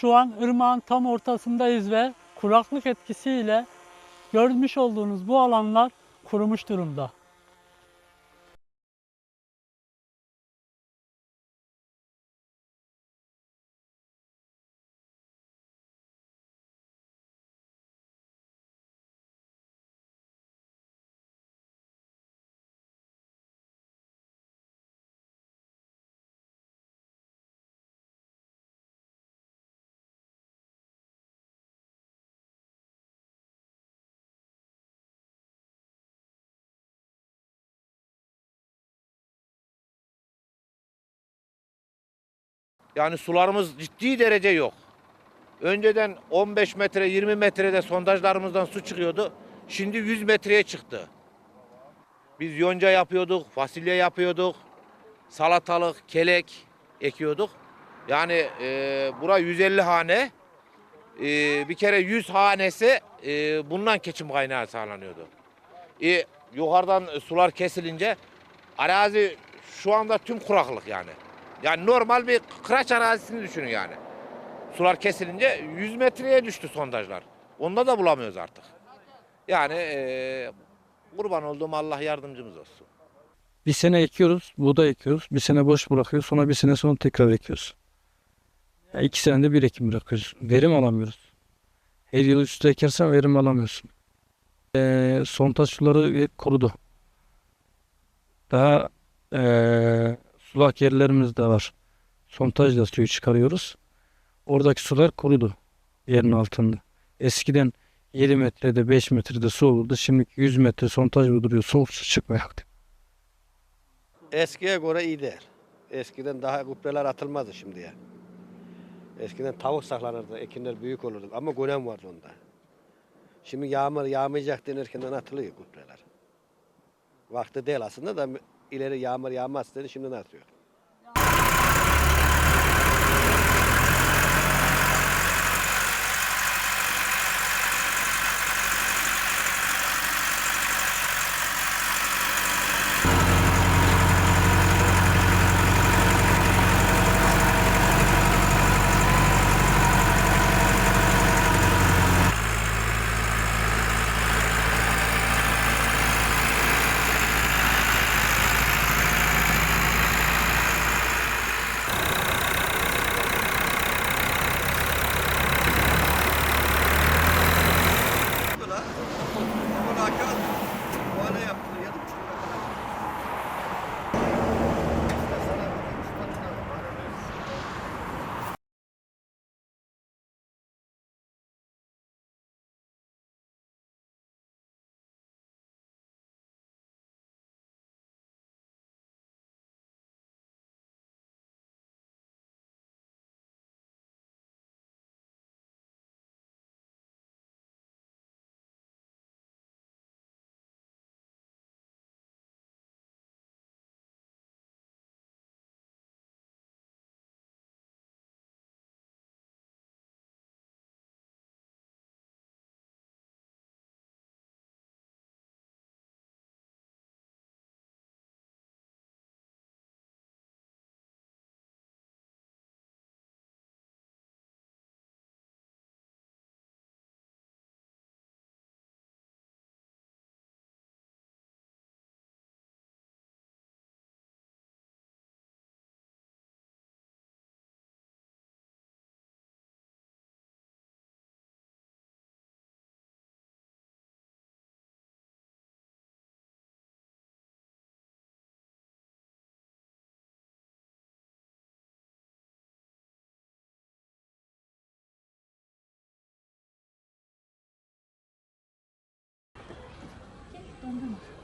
Şu an ırmağın tam ortasındayız ve kuraklık etkisiyle görmüş olduğunuz bu alanlar kurumuş durumda. Yani sularımız ciddi derece yok. Önceden 15 metre 20 metrede sondajlarımızdan su çıkıyordu. Şimdi 100 metreye çıktı. Biz yonca yapıyorduk, fasulye yapıyorduk, salatalık, kelek ekiyorduk. Yani e, bura 150 hane. E, bir kere 100 hanesi e, bundan geçim kaynağı sağlanıyordu. E, yukarıdan sular kesilince arazi şu anda tüm kuraklık yani. Yani normal bir kıraç arazisini düşünün yani. Sular kesilince 100 metreye düştü sondajlar. Onda da bulamıyoruz artık. Yani eee, kurban olduğum Allah yardımcımız olsun. Bir sene ekiyoruz, buğday ekiyoruz. Bir sene boş bırakıyoruz. Sonra bir sene sonra tekrar ekiyoruz. Ya iki senede bir ekim bırakıyoruz. Verim alamıyoruz. Her yıl üstü ekersen verim alamıyorsun. Ee, sontaj suları hep kurudu. Daha ee, sulak yerlerimiz de var. Sontajla suyu çıkarıyoruz. Oradaki sular kurudu yerin altında. Eskiden 7 metrede 5 metrede su olurdu. Şimdi 100 metre sontaj duruyor. Soğuk su çıkmıyor. Eskiye göre iyi değil. Eskiden daha gübreler atılmazdı şimdiye. Eskiden tavuk saklanırdı, ekinler büyük olurdu ama gönem vardı onda. Şimdi yağmur yağmayacak denirkenden atılıyor gübreler. Vakti değil aslında da ileri yağmur yağmaz dedi şimdi atıyor. London.